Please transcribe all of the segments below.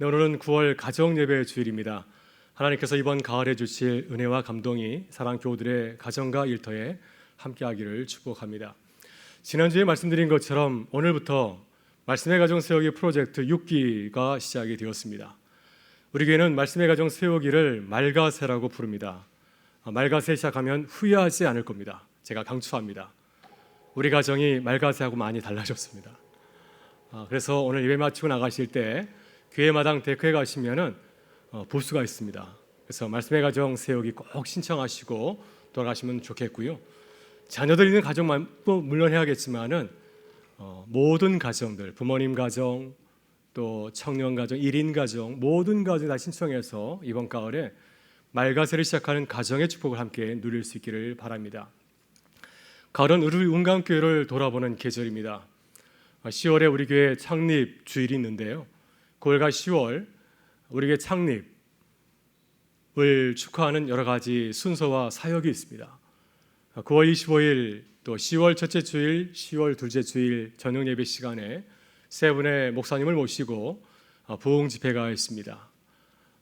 네, 오늘은 9월 가정 예배 주일입니다. 하나님께서 이번 가을에 주실 은혜와 감동이 사랑 교우들의 가정과 일터에 함께하기를 축복합니다. 지난주에 말씀드린 것처럼 오늘부터 말씀의 가정 세우기 프로젝트 6기가 시작이 되었습니다. 우리 교회는 말씀의 가정 세우기를 말가세라고 부릅니다. 아, 말가세 시작하면 후회하지 않을 겁니다. 제가 강추합니다. 우리 가정이 말가세하고 많이 달라졌습니다. 아, 그래서 오늘 예배 마치고 나가실 때 교회 마당 데크에 가시면은 어, 부스가 있습니다. 그래서 말씀의 가정 세우기 꼭 신청하시고 돌아가시면 좋겠고요. 자녀들 있는 가정만 물론 해야겠지만은 어, 모든 가정들, 부모님 가정, 또 청년 가정, 1인 가정 모든 가정 다 신청해서 이번 가을에 말가세를 시작하는 가정의 축복을 함께 누릴 수 있기를 바랍니다. 가을은 우리 운강교회를 돌아보는 계절입니다. 10월에 우리 교회 창립 주일이 있는데요. 9월과 10월 우리 교회 창립을 축하하는 여러 가지 순서와 사역이 있습니다. 9월 25일 또 10월 첫째 주일, 10월 둘째 주일 저녁 예배 시간에 세 분의 목사님을 모시고 어, 부흥 집회가 있습니다.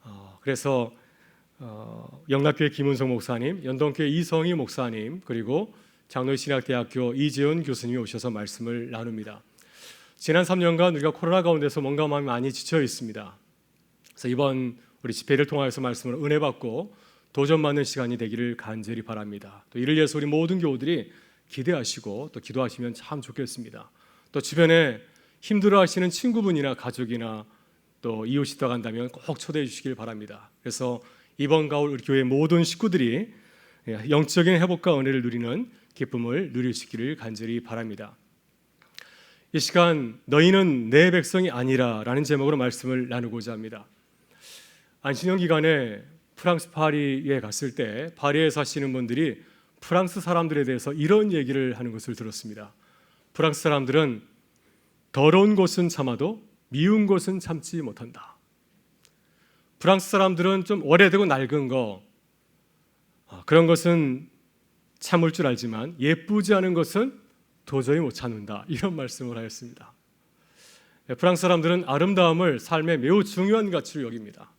어, 그래서 어, 영락교회 김은성 목사님, 연동교회 이성희 목사님, 그리고 장로신학대학교 이재훈 교수님이 오셔서 말씀을 나눕니다. 지난 3년간 우리가 코로나 가운데서 뭔가 마음이 많이 지쳐 있습니다. 그래서 이번 우리 집회를 통하여서 말씀을 은혜 받고 도전 받는 시간이 되기를 간절히 바랍니다. 또 이를 위해서 우리 모든 교우들이 기대하시고 또 기도하시면 참 좋겠습니다. 또 주변에 힘들어하시는 친구분이나 가족이나 또 이웃이 떠간다면 꼭 초대해 주시길 바랍니다. 그래서 이번 가을 우리 교회 모든 식구들이 영적인 회복과 은혜를 누리는 기쁨을 있기를 간절히 바랍니다. 이 시간 너희는 내 백성이 아니라라는 제목으로 말씀을 나누고자 합니다. 안신년 기간에 프랑스 파리에 갔을 때 파리에 사시는 분들이 프랑스 사람들에 대해서 이런 얘기를 하는 것을 들었습니다. 프랑스 사람들은 더러운 것은 참아도 미운 것은 참지 못한다. 프랑스 사람들은 좀 오래되고 낡은 거 아, 그런 것은 참을 줄 알지만 예쁘지 않은 것은 도저히 못 참는다. 이런 말씀을 하였습니다. 네, 프랑스 사람들은 아름다움을 삶의 매우 중요한 가치로 여깁니다.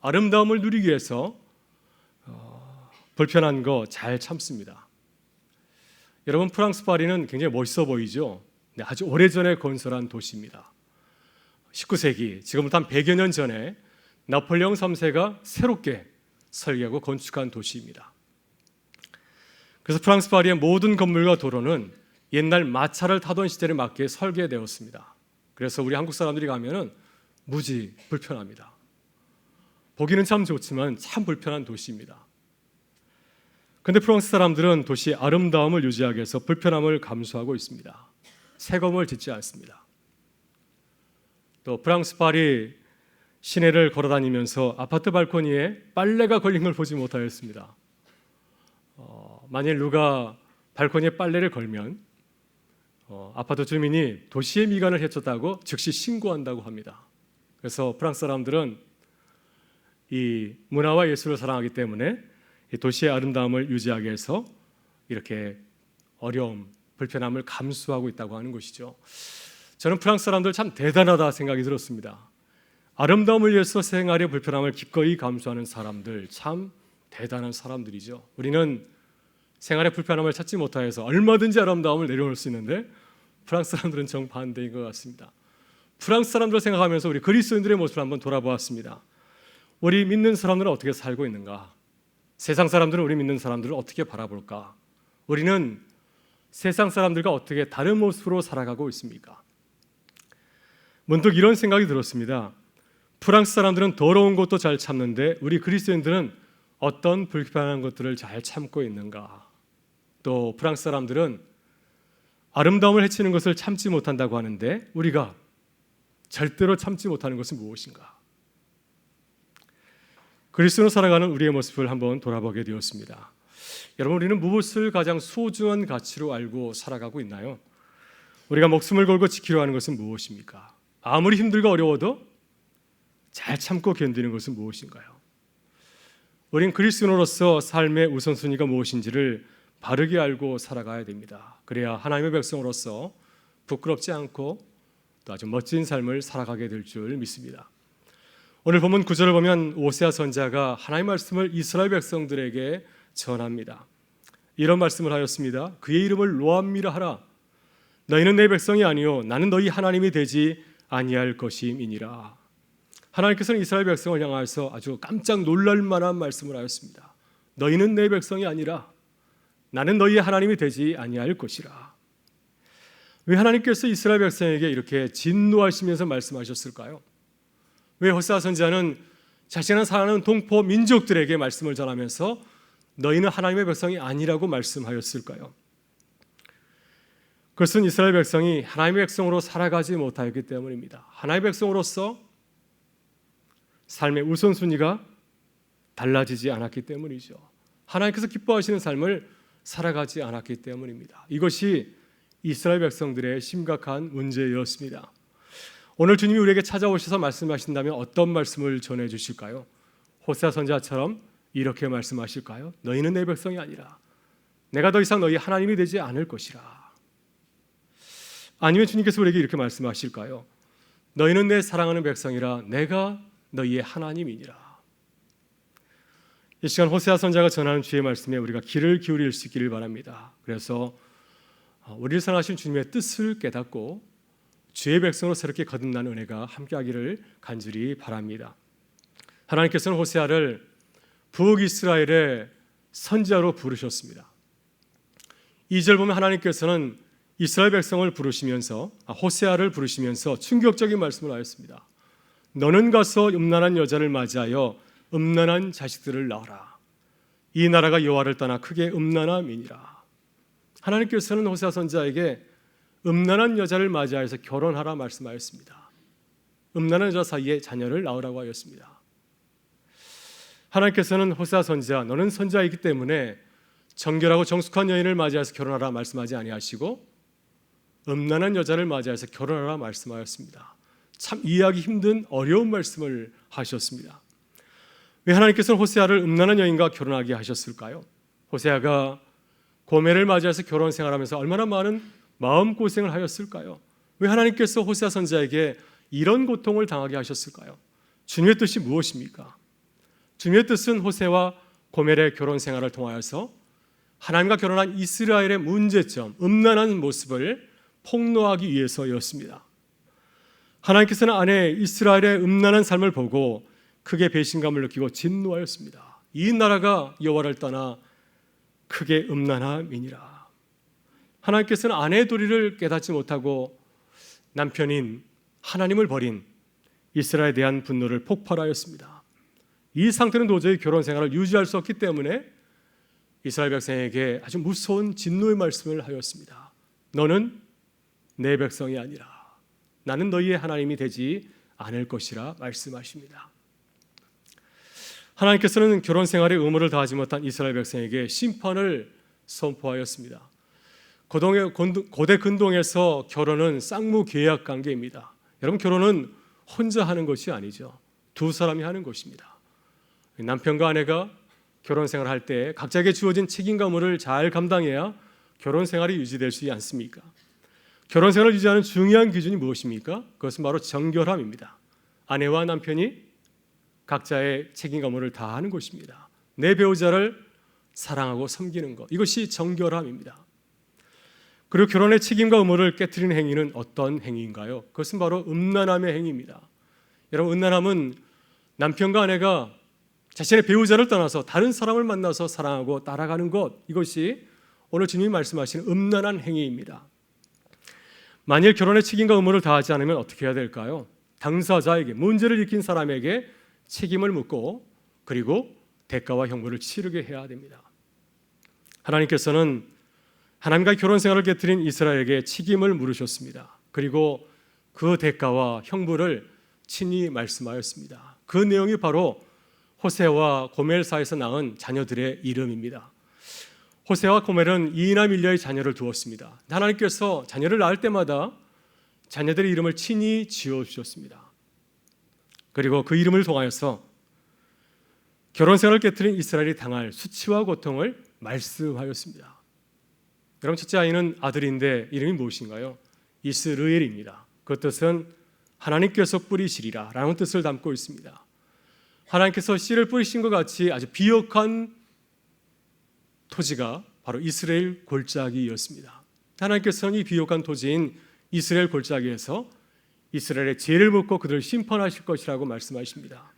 아름다움을 누리기 위해서 어, 불편한 거 잘 참습니다. 여러분 프랑스 파리는 굉장히 멋있어 보이죠. 네, 아주 오래전에 건설한 도시입니다. 19세기 지금부터 한 100여 년 전에 나폴레옹 3세가 새롭게 설계하고 건축한 도시입니다. 그래서 프랑스 파리의 모든 건물과 도로는 옛날 마차를 타던 시대에 맞게 설계되었습니다. 그래서 우리 한국 사람들이 가면은 무지 불편합니다. 보기는 참 좋지만 참 불편한 도시입니다. 근데 프랑스 사람들은 도시의 아름다움을 유지하기 위해서 불편함을 감수하고 있습니다. 새 건물 짓지 않습니다. 또 프랑스 파리 시내를 걸어다니면서 아파트 발코니에 빨래가 걸린 걸 보지 못하였습니다. 어, 만일 누가 발코니에 빨래를 걸면 어, 아파트 주민이 도시의 미관을 해쳤다고 즉시 신고한다고 합니다. 그래서 프랑스 사람들은 이 문화와 예술을 사랑하기 때문에 도시의 아름다움을 유지하기 위해서 이렇게 어려움, 불편함을 감수하고 있다고 하는 것이죠. 저는 프랑스 사람들 참 대단하다 생각이 들었습니다. 아름다움을 위해서 생활의 불편함을 기꺼이 감수하는 사람들 참 대단한 사람들이죠. 우리는 생활의 불편함을 찾지 못하여서 얼마든지 아름다움을 내려놓을 수 있는데 프랑스 사람들은 정반대인 것 같습니다. 프랑스 사람들 생각하면서 우리 그리스도인들의 모습을 한번 돌아보았습니다. 우리 믿는 사람들은 어떻게 살고 있는가? 세상 사람들은 우리 믿는 사람들을 어떻게 바라볼까? 우리는 세상 사람들과 어떻게 다른 모습으로 살아가고 있습니까? 문득 이런 생각이 들었습니다. 프랑스 사람들은 더러운 것도 잘 참는데 우리 그리스도인들은 어떤 불편한 것들을 잘 참고 있는가? 또 프랑스 사람들은 아름다움을 해치는 것을 참지 못한다고 하는데 우리가 절대로 참지 못하는 것은 무엇인가? 그리스도로 살아가는 우리의 모습을 한번 돌아보게 되었습니다. 여러분 우리는 무엇을 가장 소중한 가치로 알고 살아가고 있나요? 우리가 목숨을 걸고 지키려 하는 것은 무엇입니까? 아무리 힘들고 어려워도 잘 참고 견디는 것은 무엇인가요? 우린 그리스도로서 삶의 우선순위가 무엇인지를 바르게 알고 살아가야 됩니다. 그래야 하나님의 백성으로서 부끄럽지 않고 또 아주 멋진 삶을 살아가게 될 줄 믿습니다. 오늘 본문 구절을 보면 오세아 선자가 하나님의 말씀을 이스라엘 백성들에게 전합니다. 이런 말씀을 하였습니다. 그의 이름을 로암미라 하라. 너희는 내 백성이 아니요 나는 너희 하나님이 되지 아니할 것임이니라. 하나님께서는 이스라엘 백성을 향하여서 아주 깜짝 놀랄 만한 말씀을 하였습니다. 너희는 내 백성이 아니라 나는 너희의 하나님이 되지 아니할 것이라. 왜 하나님께서 이스라엘 백성에게 이렇게 진노하시면서 말씀하셨을까요? 왜 호세아 선지자는 자신을 사랑하는 동포 민족들에게 말씀을 전하면서 너희는 하나님의 백성이 아니라고 말씀하였을까요? 그것은 이스라엘 백성이 하나님의 백성으로 살아가지 못하였기 때문입니다. 하나님의 백성으로서 삶의 우선순위가 달라지지 않았기 때문이죠. 하나님께서 기뻐하시는 삶을 살아가지 않았기 때문입니다. 이것이 이스라엘 백성들의 심각한 문제였습니다. 오늘 주님이 우리에게 찾아오셔서 말씀하신다면 어떤 말씀을 전해 주실까요? 호세아 선자처럼 이렇게 말씀하실까요? 너희는 내 백성이 아니라 내가 더 이상 너희 하나님이 되지 않을 것이라. 아니면 주님께서 우리에게 이렇게 말씀하실까요? 너희는 내 사랑하는 백성이라 내가 너희의 하나님이니라. 이 시간 호세아 선자가 전하는 주의 말씀에 우리가 귀를 기울일 수 있기를 바랍니다. 그래서 어, 우리를 사랑하신 주님의 뜻을 깨닫고 주의 백성으로 새롭게 거듭나는 은혜가 함께하기를 간절히 바랍니다. 하나님께서는 호세아를 북 이스라엘의 선지자로 부르셨습니다. 2절 보면 하나님께서는 이스라엘 백성을 부르시면서 아, 호세아를 부르시면서 충격적인 말씀을 하였습니다. 너는 가서 음란한 여자를 맞이하여 음란한 자식들을 낳아라. 이 나라가 여호와를 떠나 크게 음란함이니라. 하나님께서는 호세아 선자에게 음란한 여자를 맞이하여서 결혼하라 말씀하였습니다. 음란한 여자 사이에 자녀를 낳으라고 하였습니다. 하나님께서는 호세아 선지자 너는 선지자이기 때문에 정결하고 정숙한 여인을 맞이해서 결혼하라 말씀하지 아니하시고 음란한 여자를 맞이해서 결혼하라 말씀하였습니다. 참 이해하기 힘든 어려운 말씀을 하셨습니다. 왜 하나님께서는 호세아를 음란한 여인과 결혼하게 하셨을까요? 호세아가 고매를 맞이해서 결혼 생활하면서 얼마나 많은 마음 고생을 하였을까요? 왜 하나님께서 호세아 선지자에게 이런 고통을 당하게 하셨을까요? 주님의 뜻이 무엇입니까? 주님의 뜻은 호세와 고멜의 결혼 생활을 통하여서 하나님과 결혼한 이스라엘의 문제점, 음란한 모습을 폭로하기 위해서였습니다. 하나님께서는 아내 이스라엘의 음란한 삶을 보고 크게 배신감을 느끼고 진노하였습니다. 이 나라가 여호와를 떠나 크게 음란함이니라. 하나님께서는 아내의 도리를 깨닫지 못하고 남편인 하나님을 버린 이스라엘에 대한 분노를 폭발하였습니다. 이 상태는 도저히 결혼 생활을 유지할 수 없기 때문에 이스라엘 백성에게 아주 무서운 진노의 말씀을 하였습니다. 너는 내 백성이 아니라 나는 너희의 하나님이 되지 않을 것이라 말씀하십니다. 하나님께서는 결혼 생활에 의무를 다하지 못한 이스라엘 백성에게 심판을 선포하였습니다. 고대 근동에서 결혼은 쌍무 계약 관계입니다. 여러분 결혼은 혼자 하는 것이 아니죠. 두 사람이 하는 것입니다. 남편과 아내가 결혼 생활을 할때 각자에게 주어진 의무를 잘 감당해야 결혼 생활이 있지 않습니까? 결혼 생활을 유지하는 중요한 기준이 무엇입니까? 그것은 바로 정결함입니다. 아내와 남편이 각자의 책임과 의무를 다하는 것입니다. 내 배우자를 사랑하고 섬기는 것 이것이 정결함입니다. 그리고 결혼의 책임과 의무를 깨뜨리는 행위는 어떤 행위인가요? 그것은 바로 음란함의 행위입니다. 여러분 음란함은 남편과 아내가 자신의 배우자를 떠나서 다른 사람을 만나서 사랑하고 따라가는 것 이것이 오늘 주님이 말씀하시는 음란한 행위입니다. 만일 결혼의 책임과 의무를 다하지 않으면 어떻게 해야 될까요? 당사자에게 문제를 일으킨 사람에게 책임을 묻고 그리고 대가와 형벌을 치르게 해야 됩니다. 하나님께서는 하나님과 결혼 생활을 깨뜨린 이스라엘에게 책임을 물으셨습니다. 그리고 그 대가와 형벌을 친히 말씀하였습니다. 그 내용이 바로 호세와 고멜 사이에서 낳은 자녀들의 이름입니다. 호세와 고멜은 이나 밀려의 자녀를 두었습니다. 하나님께서 자녀를 낳을 때마다 자녀들의 이름을 친히 지어 주셨습니다. 그리고 그 이름을 통하여서 결혼 생활을 깨뜨린 이스라엘이 당할 수치와 고통을 말씀하였습니다. 여러분 첫째 아이는 아들인데 이름이 무엇인가요? 이스르엘입니다. 그 뜻은 하나님께서 뿌리시리라 라는 뜻을 담고 있습니다. 하나님께서 씨를 뿌리신 것 같이 아주 비옥한 토지가 바로 이스라엘 골짜기였습니다. 하나님께서는 이 비옥한 토지인 이스라엘 골짜기에서 이스라엘의 죄를 묻고 그들을 심판하실 것이라고 말씀하십니다.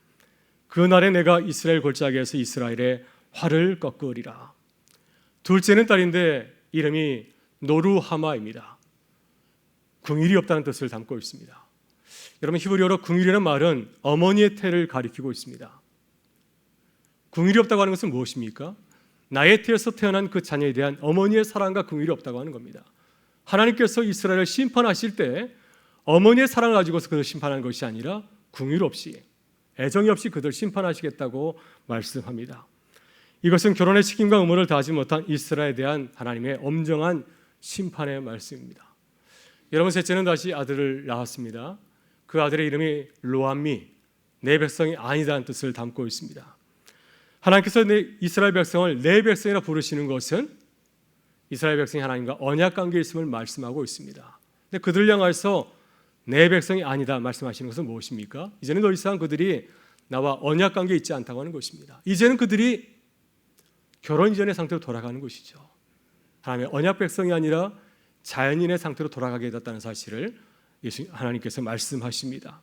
그 날에 내가 이스라엘 골짜기에서 이스라엘의 활을 꺾으리라. 둘째는 딸인데 이름이 노루하마입니다. 궁일이 없다는 뜻을 담고 있습니다. 여러분 히브리어로 궁일이라는 말은 어머니의 태를 가리키고 있습니다. 궁일이 없다고 하는 것은 무엇입니까? 나의 태에서 태어난 그 자녀에 대한 어머니의 사랑과 궁일이 없다고 하는 겁니다. 하나님께서 이스라엘을 심판하실 때 어머니의 사랑을 가지고서 그들을 심판하는 것이 아니라 궁일 없이 애정이 없이 그들 심판하시겠다고 말씀합니다. 이것은 결혼의 책임과 의무를 다하지 못한 이스라엘에 대한 하나님의 엄정한 심판의 말씀입니다. 여러분 셋째는 다시 아들을 낳았습니다. 그 아들의 이름이 로암미, 내 백성이 아니다는 뜻을 담고 있습니다. 하나님께서 내 이스라엘 백성을 내 백성이라 부르시는 것은 이스라엘 백성이 하나님과 언약 관계에 있음을 말씀하고 있습니다. 근데 그들 향해서 내 백성이 아니다 말씀하시는 것은 무엇입니까? 이제는 더 이상 그들이 나와 언약 관계에 있지 않다고 하는 것입니다. 이제는 그들이 결혼 이전의 상태로 돌아가는 것이죠. 하나님의 언약 백성이 아니라 자연인의 상태로 돌아가게 됐다는 사실을 예수 하나님께서 말씀하십니다.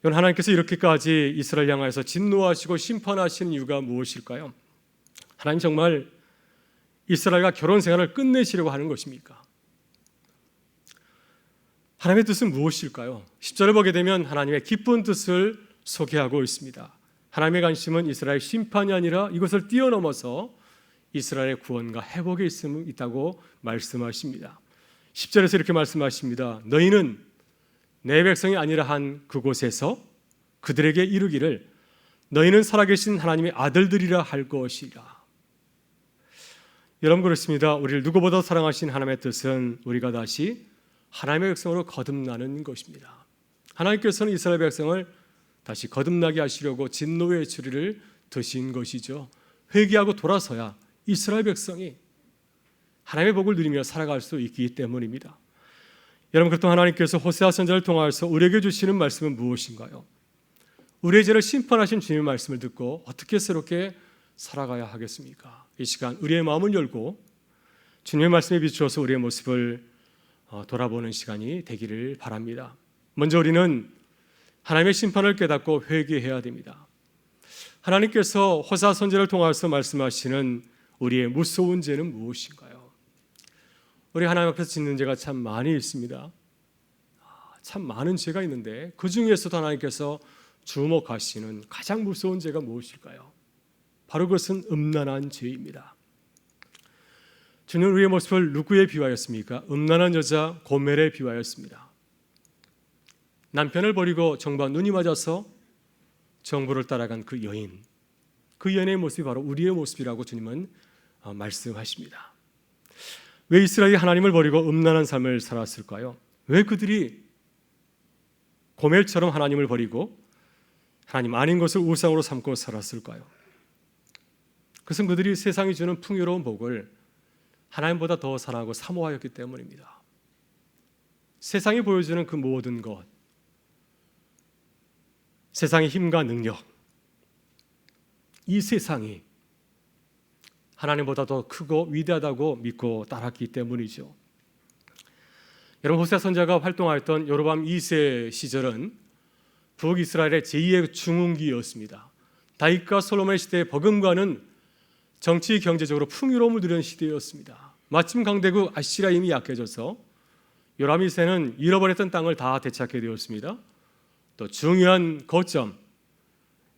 이건 하나님께서 이렇게까지 이스라엘 향하여서 진노하시고 심판하시는 이유가 무엇일까요? 하나님 정말 이스라엘과 결혼 생활을 끝내시려고 하는 것입니까? 하나님의 뜻은 무엇일까요? 10절을 보게 되면 하나님의 기쁜 뜻을 소개하고 있습니다. 하나님의 관심은 이스라엘 심판이 아니라 이것을 뛰어넘어서 이스라엘의 구원과 회복에 있음 있다고 말씀하십니다. 10절에서 이렇게 말씀하십니다. 너희는 내 백성이 아니라 한 그곳에서 그들에게 이르기를 너희는 살아계신 하나님의 아들들이라 할 것이라. 여러분 그렇습니다. 우리를 누구보다 사랑하신 하나님의 뜻은 우리가 다시 하나님의 백성으로 거듭나는 것입니다. 하나님께서는 이스라엘 백성을 다시 거듭나게 하시려고 진노의 추리를 드신 것이죠. 회개하고 돌아서야 이스라엘 백성이 하나님의 복을 누리며 살아갈 수 있기 때문입니다. 여러분 그렇다면 하나님께서 호세아 선자를 통하여서 우리에게 주시는 말씀은 무엇인가요? 우리의 죄를 심판하신 주님의 말씀을 듣고 어떻게 새롭게 살아가야 하겠습니까? 이 시간 우리의 마음을 열고 주님의 말씀에 비추어서 우리의 모습을 어, 돌아보는 시간이 되기를 바랍니다. 먼저 우리는 하나님의 심판을 깨닫고 회개해야 됩니다. 하나님께서 호사 선제를 통해서 말씀하시는 우리의 무서운 죄는 무엇인가요? 우리 하나님 앞에서 짓는 죄가 참 많이 있습니다. 아, 참 많은 죄가 있는데 그 중에서도 하나님께서 주목하시는 가장 무서운 죄가 무엇일까요? 바로 그것은 음란한 죄입니다. 주는 우리의 모습을 누구에 비하였습니까? 음란한 여자 고멜에 비하였습니다. 남편을 버리고 정부와 눈이 맞아서 정부를 따라간 그 여인, 그 여인의 모습이 바로 우리의 모습이라고 주님은 어, 말씀하십니다. 왜 이스라엘이 하나님을 버리고 음란한 삶을 살았을까요? 왜 그들이 고멜처럼 하나님을 버리고 하나님 아닌 것을 우상으로 삼고 살았을까요? 그것은 그들이 세상이 주는 풍요로운 복을 하나님보다 더 사랑하고 사모하였기 때문입니다. 세상이 보여주는 그 모든 것, 세상의 힘과 능력, 이 세상이 하나님보다 더 크고 위대하다고 믿고 따랐기 때문이죠. 여러분 호세 선자가 활동하였던 여로밤 2세 시절은 북이스라엘의 제2의 중흥기였습니다. 다윗과 솔로몬 시대의 버금가는 정치 경제적으로 풍요로움을 누리는 시대였습니다. 마침 강대국 아시라 힘이 약해져서 요람 2세는 잃어버렸던 땅을 다 되찾게 되었습니다. 또 중요한 거점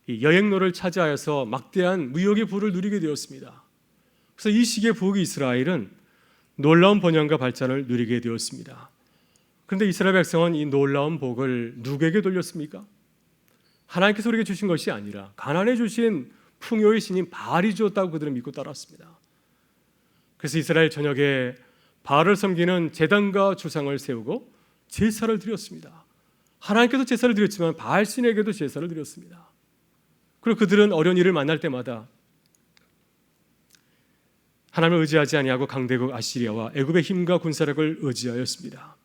여행로를 차지하여서 막대한 무역의 부를 누리게 되었습니다. 그래서 이 시기에 북 이스라엘은 놀라운 번영과 발전을 누리게 되었습니다. 그런데 이스라엘 백성은 이 놀라운 복을 누구에게 돌렸습니까? 하나님께서 우리에게 주신 것이 아니라 가난해 주신 풍요의 신인 바알이 주었다고 그들은 믿고 따랐습니다. 그래서 이스라엘 전역에 바알을 섬기는 제단과 주상을 세우고 제사를 드렸습니다. 하나님께도 제사를 드렸지만 바알 신에게도 제사를 드렸습니다. 그리고 그들은 일을 만날 때마다 하나님을 의지하지 아니하고 강대국 아시리아와 애굽의 힘과 군사력을 의지하였습니다.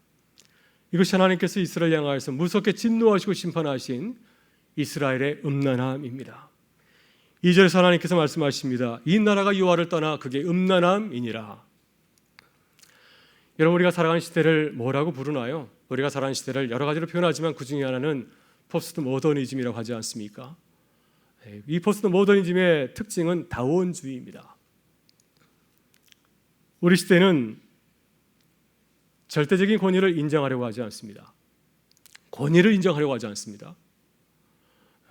이것이 하나님께서 이스라엘 향하여서 무섭게 진노하시고 심판하신 이스라엘의 음란함입니다. 2절에서 하나님께서 말씀하십니다. 이 나라가 여호와를 떠나 그게 음란함이니라. 여러분 우리가 살아가는 시대를 뭐라고 부르나요? 우리가 살아가는 시대를 여러 가지로 표현하지만 그 중에 하나는 포스트 모더니즘이라고 하지 않습니까? 예, 이 포스트 모더니즘의 특징은 다원주의입니다. 우리 시대는 절대적인 권위를 인정하려고 하지 않습니다. 권위를 인정하려고 하지 않습니다.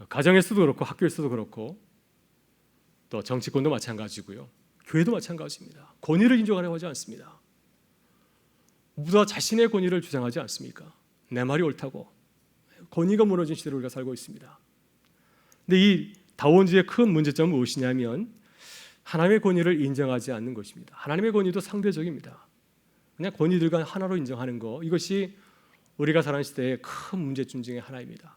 가정에서도 그렇고 학교에서도 그렇고 또 정치권도 마찬가지고요. 교회도 마찬가지입니다. 권위를 인정하려고 하지 않습니다. 모두가 자신의 권위를 주장하지 않습니까? 내 말이 옳다고 권위가 무너진 시대를 우리가 살고 있습니다. 근데 이 다원주의의 큰 문제점은 무엇이냐면 하나님의 권위를 인정하지 않는 것입니다. 하나님의 권위도 상대적입니다. 그냥 권위들과 하나로 인정하는 거 이것이 우리가 살아가는 시대의 큰 문제점 중에 하나입니다.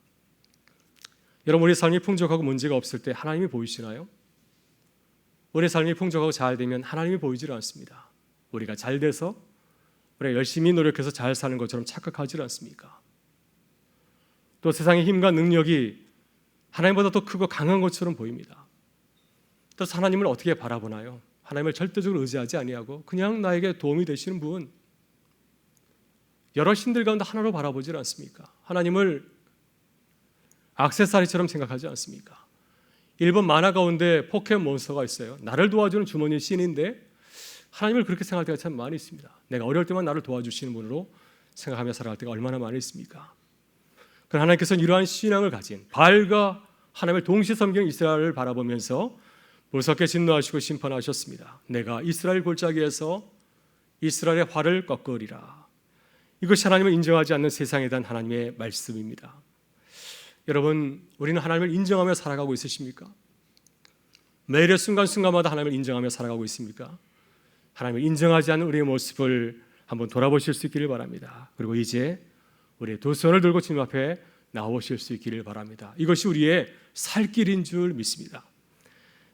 여러분 우리 삶이 풍족하고 문제가 없을 때 하나님이 보이시나요? 우리 삶이 풍족하고 잘 되면 하나님이 보이질 않습니다. 우리가 잘 돼서 우리가 열심히 노력해서 잘 사는 것처럼 착각하지 않습니까? 또 세상의 힘과 능력이 하나님보다 더 크고 강한 것처럼 보입니다. 또 하나님을 어떻게 바라보나요? 하나님을 절대적으로 의지하지 아니하고 그냥 나에게 도움이 되시는 분 여러 신들 가운데 하나로 바라보지 않습니까? 하나님을 악세사리처럼 생각하지 않습니까? 일본 만화 가운데 포켓몬스터가 있어요. 나를 도와주는 주머니 신인데 하나님을 그렇게 생각할 때가 참 많이 있습니다. 내가 어려울 때만 나를 도와주시는 분으로 생각하며 살아갈 때가 얼마나 많이 있습니까? 그러나 하나님께서는 이러한 신앙을 가진 바알과 하나님을 동시에 섬기는 이스라엘을 바라보면서 무섭게 진노하시고 심판하셨습니다. 내가 이스라엘 골짜기에서 이스라엘의 활을 꺾으리라. 이것이 하나님을 인정하지 않는 세상에 대한 하나님의 말씀입니다. 여러분, 우리는 하나님을 인정하며 살아가고 있으십니까? 매일의 순간순간마다 하나님을 인정하며 살아가고 있습니까? 하나님을 인정하지 않는 우리의 모습을 한번 돌아보실 수 있기를 바랍니다. 그리고 이제 우리의 두 손을 들고 주님 앞에 나오실 수 있기를 바랍니다. 이것이 우리의 살 길인 줄 믿습니다.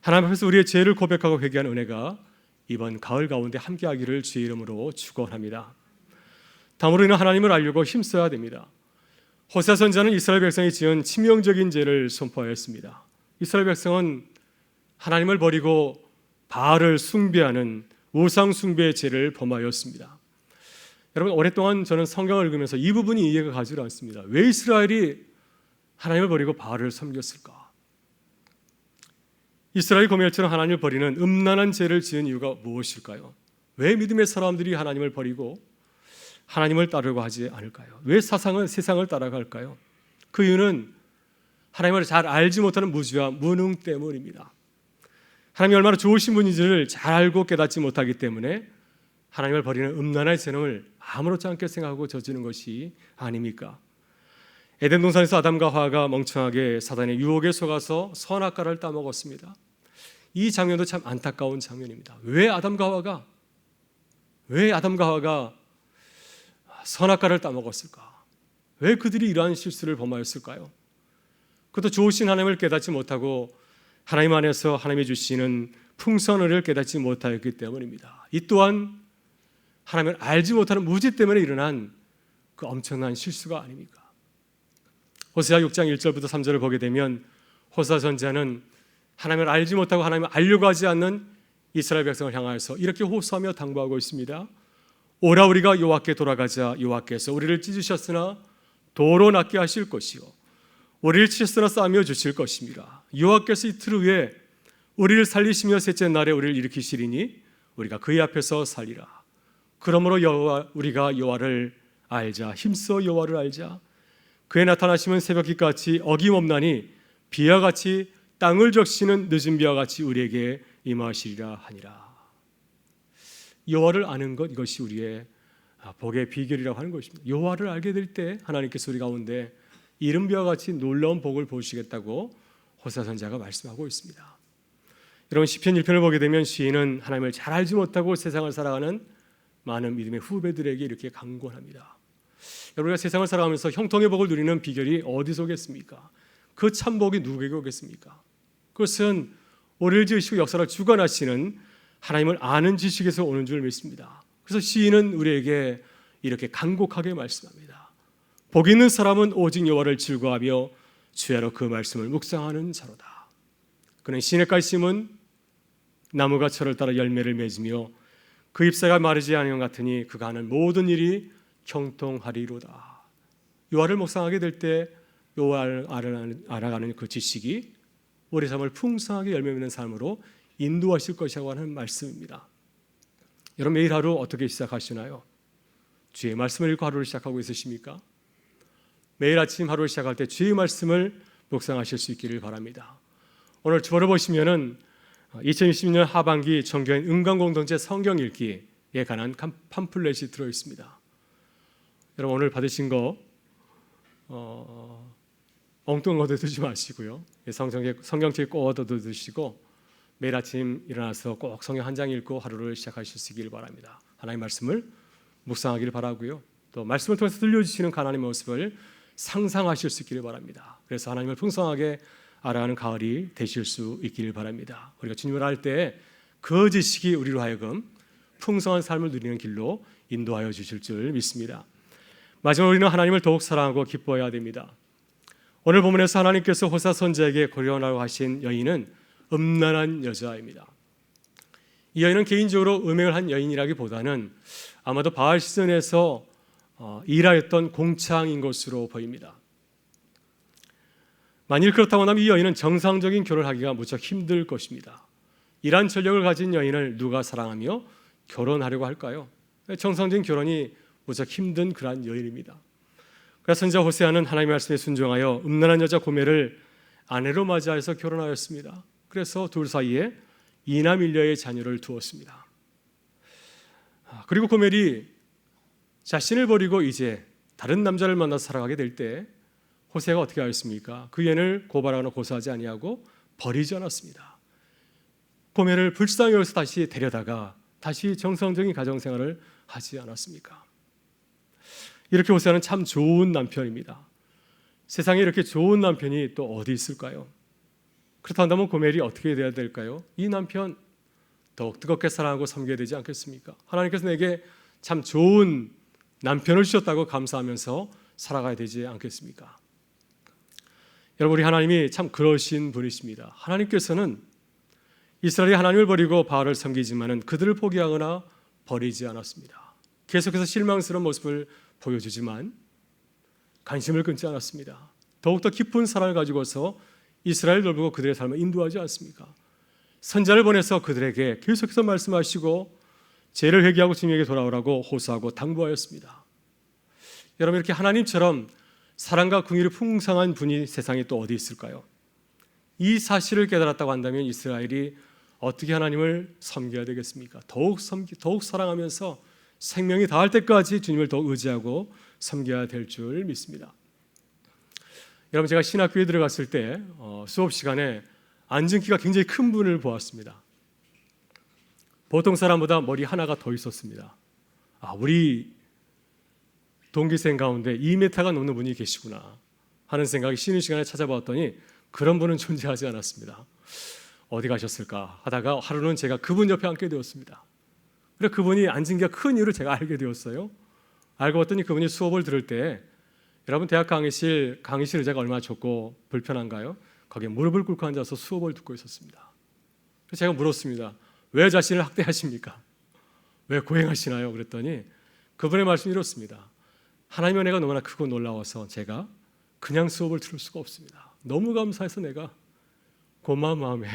하나님 앞에서 우리의 죄를 고백하고 회개한 은혜가 이번 가을 가운데 함께하기를 주의 이름으로 축원합니다. 다음으로 는 하나님을 알려고 힘써야 됩니다. 호세 선자는 이스라엘 백성이 지은 치명적인 죄를 선포하였습니다. 이스라엘 백성은 하나님을 버리고 바알을 숭배하는 우상 숭배의 죄를 범하였습니다. 여러분 오랫동안 저는 성경을 읽으면서 이 부분이 이해가 가지 않습니다. 왜 이스라엘이 하나님을 버리고 바알을 섬겼을까? 이스라엘 고멜처럼 하나님을 버리는 음란한 죄를 지은 이유가 무엇일까요? 왜 믿음의 사람들이 하나님을 버리고 하나님을 따르고 하지 않을까요? 왜 사상은 세상을 따라갈까요? 그 이유는 하나님을 잘 알지 못하는 무지와 무능 때문입니다. 하나님이 얼마나 좋으신 분인지를 잘 알고 깨닫지 못하기 때문에 하나님을 버리는 음란한 죄를 아무렇지 않게 생각하고 저지르는 것이 아닙니까? 에덴 동산에서 아담과 하와가 멍청하게 사단의 유혹에 속아서 선악과를 따먹었습니다. 이 장면도 참 안타까운 장면입니다. 왜 아담과 하와가 왜 아담과 하와가 선악과를 따먹었을까? 왜 그들이 이러한 실수를 범하였을까요? 그것도 좋으신 하나님을 깨닫지 못하고 하나님 안에서 하나님이 주시는 풍성을 깨닫지 못하였기 때문입니다. 이 또한 하나님을 알지 못하는 무지 때문에 일어난 그 엄청난 실수가 아닙니까? 호세아 6장 1절부터 3절을 보게 되면 호사 선자는 하나님을 알지 못하고 하나님을 알려고 하지 않는 이스라엘 백성을 향하여서 이렇게 호소하며 당부하고 있습니다. 오라 우리가 여호와께 돌아가자 여호와께서 우리를 찢으셨으나 도로 낫게 하실 것이요 우리를 치셨으나 싸며 주실 것입니다. 여호와께서 이틀 후에 우리를 살리시며 셋째 날에 우리를 일으키시리니 우리가 그의 앞에서 살리라. 그러므로 여호와 우리가 여호와를 알자 힘써 여호와를 알자 그의 나타나시면 새벽기 같이 어김없나니 비와 같이 땅을 적시는 늦은 비와 같이 우리에게 임하시리라 하니라. 여호와를 아는 것 이것이 우리의 복의 비결이라고 하는 것입니다. 여호와를 알게 될 때 하나님께서 우리 가운데 이른비와 같이 놀라운 복을 보시겠다고 호사 선자가 말씀하고 있습니다. 여러분 시편 1편을 보게 되면 시인은 하나님을 잘 알지 못하고 세상을 살아가는 많은 믿음의 후배들에게 이렇게 강권합니다. 여러분가 세상을 살아가면서 형통의 복을 누리는 비결이 어디서 오겠습니까? 그 참복이 누구에게 오겠습니까? 그것은 우리를 지으시고 역사를 주관하시는 하나님을 아는 지식에서 오는 줄 믿습니다. 그래서 시인은 우리에게 이렇게 간곡하게 말씀합니다. 복 있는 사람은 오직 여호와를 즐거하며 주야로 그 말씀을 묵상하는 자로다. 그는 시냇가에 심은 나무가 철을 따라 열매를 맺으며 그 잎사가 마르지 아니한 같으니 그가 하는 모든 일이 형통하리로다. 요한을 묵상하게 될 때 요한을 알아가는 그 지식이 우리 삶을 풍성하게 열매 맺는 삶으로 인도하실 것이라고 하는 말씀입니다. 여러분 매일 하루 어떻게 시작하시나요? 주의 말씀을 읽고 하루를 시작하고 있으십니까? 매일 아침 하루를 시작할 때 주의 말씀을 묵상하실 수 있기를 바랍니다. 오늘 주보를 보시면은 2020년 하반기 정교인 은강공동체 성경 읽기에 관한 팜플렛이 들어 있습니다. 여러분 오늘 받으신 거 어, 엉뚱한 거 드지 마시고요. 성경책 성경책 꼭 얻어 드시고 매일 아침 일어나서 꼭 성경 한 장 읽고 하루를 시작하시길 바랍니다. 하나님 말씀을 묵상하기를 바라고요. 또 말씀을 통해서 들려주시는 하나님의 모습을 상상하실 수 있기를 바랍니다. 그래서 하나님을 풍성하게 알아가는 가을이 되실 수 있기를 바랍니다. 우리가 주님을 알 때 그 지식이 우리로 하여금 풍성한 삶을 누리는 길로 인도하여 주실 줄 믿습니다. 마지막 우리는 하나님을 더욱 사랑하고 기뻐해야 됩니다. 오늘 본문에서 하나님께서 호사 선지에게 고려하라고 하신 여인은 음란한 여자입니다. 이 여인은 개인적으로 음행을 한 여인이라기보다는 아마도 바알 시즌에서 어, 일하였던 공창인 것으로 보입니다. 만일 그렇다고 하면 이 여인은 정상적인 결혼을 하기가 무척 힘들 것입니다. 이러한 전력을 가진 여인을 누가 사랑하며 결혼하려고 할까요? 정상적인 결혼이 무척 힘든 그러한 여인입니다. 그래서 선자 호세아는 하나님의 말씀에 순종하여 음란한 여자 고멜을 아내로 맞이해서 결혼하였습니다. 그래서 둘 사이에 이남 일녀의 자녀를 두었습니다. 아, 그리고 고멜이 자신을 버리고 이제 다른 남자를 만나 살아가게 될 때 호세가 어떻게 하였습니까? 그 애를 고발하거나 고소하지 아니하고 버리지 않았습니다. 고멜을 불쌍히 여기서 다시 데려다가 다시 정상적인 가정 생활을 하지 않았습니까? 이렇게 호세아는 참 좋은 남편입니다. 세상에 이렇게 좋은 남편이 또 어디 있을까요? 그렇다면 고멜이 어떻게 돼야 될까요? 이 남편 더욱 뜨겁게 사랑하고 섬겨야 되지 않겠습니까? 하나님께서 내게 참 좋은 남편을 주셨다고 감사하면서 살아가야 되지 않겠습니까? 여러분 우리 하나님이 참 그러신 분이십니다. 하나님께서는 이스라엘이 하나님을 버리고 바알을 섬기지만은 그들을 포기하거나 버리지 않았습니다. 계속해서 실망스러운 모습을 보여주지만 관심을 끊지 않았습니다. 더욱더 깊은 사랑을 가지고서 이스라엘 돌보고 그들의 삶을 인도하지 않습니까? 선자를 보내서 그들에게 계속해서 말씀하시고 죄를 회개하고 주님에게 돌아오라고 호소하고 당부하였습니다. 여러분 이렇게 하나님처럼 사랑과 긍휼이 풍성한 분이 세상에 또 어디 있을까요? 이 사실을 깨달았다고 한다면 이스라엘이 어떻게 하나님을 섬겨야 되겠습니까? 더욱 섬기, 더욱 사랑하면서 생명이 다할 때까지 주님을 더 의지하고 섬겨야 될 줄 믿습니다. 여러분 제가 신학교에 들어갔을 때 어, 수업 시간에 앉은 키가 굉장히 큰 분을 보았습니다. 보통 사람보다 머리 하나가 더 있었습니다. 아, 우리 동기생 가운데 2m가 넘는 분이 계시구나 하는 생각이 쉬는 시간에 찾아봤더니 그런 분은 존재하지 않았습니다. 어디 가셨을까 하다가 하루는 제가 그분 옆에 앉게 되었습니다. 그래 그분이 앉은 게 큰 이유를 제가 알게 되었어요. 알고 봤더니 그분이 수업을 들을 때 여러분 대학 강의실 강의실 의자가 얼마나 좁고 불편한가요? 거기에 무릎을 꿇고 앉아서 수업을 듣고 있었습니다. 그래서 제가 물었습니다. 왜 자신을 학대하십니까? 왜 고행하시나요? 그랬더니 그분의 말씀이 이렇습니다. 하나님의 은혜가 너무나 크고 놀라워서 제가 그냥 수업을 들을 수가 없습니다. 너무 감사해서 내가 고마운 마음에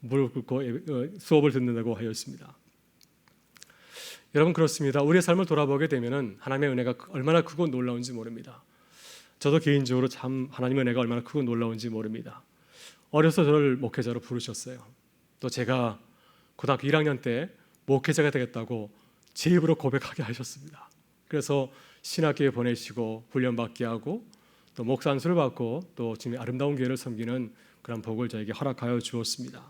무릎 꿇고 어, 수업을 듣는다고 하였습니다. 여러분 그렇습니다. 우리의 삶을 돌아보게 되면은 하나님의 은혜가 얼마나 크고 놀라운지 모릅니다. 저도 개인적으로 참 하나님의 은혜가 얼마나 크고 놀라운지 모릅니다. 어려서 저를 목회자로 부르셨어요. 또 제가 고등학교 1학년 때 목회자가 되겠다고 제 입으로 고백하게 하셨습니다. 그래서 신학교에 보내시고 훈련받게 하고 또 목사 안수를 받고 또 주님의 아름다운 교회를 섬기는 그런 복을 저에게 허락하여 주었습니다.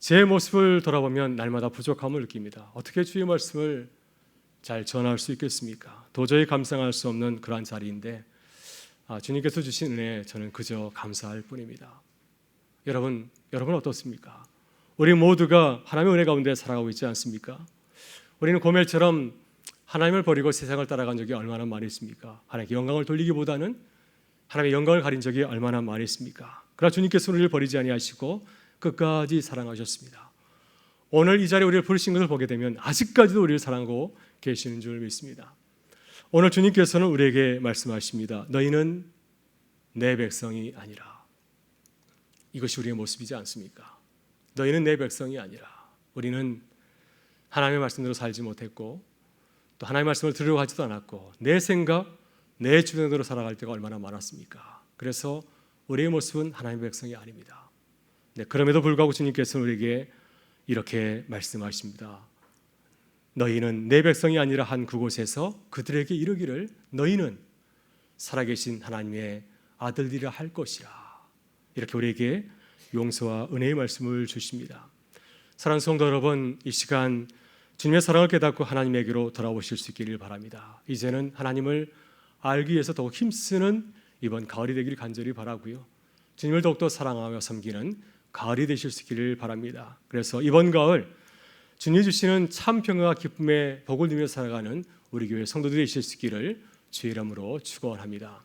제 모습을 돌아보면 날마다 부족함을 느낍니다. 어떻게 주의 말씀을 잘 전할 수 있겠습니까? 도저히 감상할 수 없는 그러한 자리인데 아, 주님께서 주신 은혜 저는 그저 감사할 뿐입니다. 여러분, 여러분 어떻습니까? 우리 모두가 하나님의 은혜 가운데 살아가고 있지 않습니까? 우리는 고멜처럼 하나님을 버리고 세상을 따라간 적이 얼마나 많이 있습니까? 하나님께 영광을 돌리기보다는 하나님의 영광을 가린 적이 얼마나 많았습니까? 그러나 주님께서 우리를 버리지 아니하시고 끝까지 사랑하셨습니다. 오늘 이 자리에 우리를 부르신 것을 보게 되면 아직까지도 우리를 사랑하고 계시는 줄 믿습니다. 오늘 주님께서는 우리에게 말씀하십니다. 너희는 내 백성이 아니라 이것이 우리의 모습이지 않습니까? 너희는 내 백성이 아니라 우리는 하나님의 말씀대로 살지 못했고 또 하나님의 말씀을 들으려고 하지도 않았고 내 생각, 내 주변대로 살아갈 때가 얼마나 많았습니까? 그래서 우리의 모습은 하나님의 백성이 아닙니다. 네, 그럼에도 불구하고 주님께서는 우리에게 이렇게 말씀하십니다. 너희는 내 백성이 아니라 한 그곳에서 그들에게 이르기를 너희는 살아계신 하나님의 아들들이라 할 것이라. 이렇게 우리에게 용서와 은혜의 말씀을 주십니다. 사랑하는 성도 여러분, 이 시간 주님의 사랑을 깨닫고 하나님에게로 돌아오실 수 있기를 바랍니다. 이제는 하나님을 알기 위해서 더욱 힘쓰는 이번 가을이 되기를 간절히 바라고요. 주님을 더욱더 사랑하며 섬기는 가을이 되실 수 있기를 바랍니다. 그래서 이번 가을 주님 주시는 참 평화와 기쁨의 복을 누리며 살아가는 우리 교회 성도들이 되실 수 있기를 주의 이름으로 축원합니다.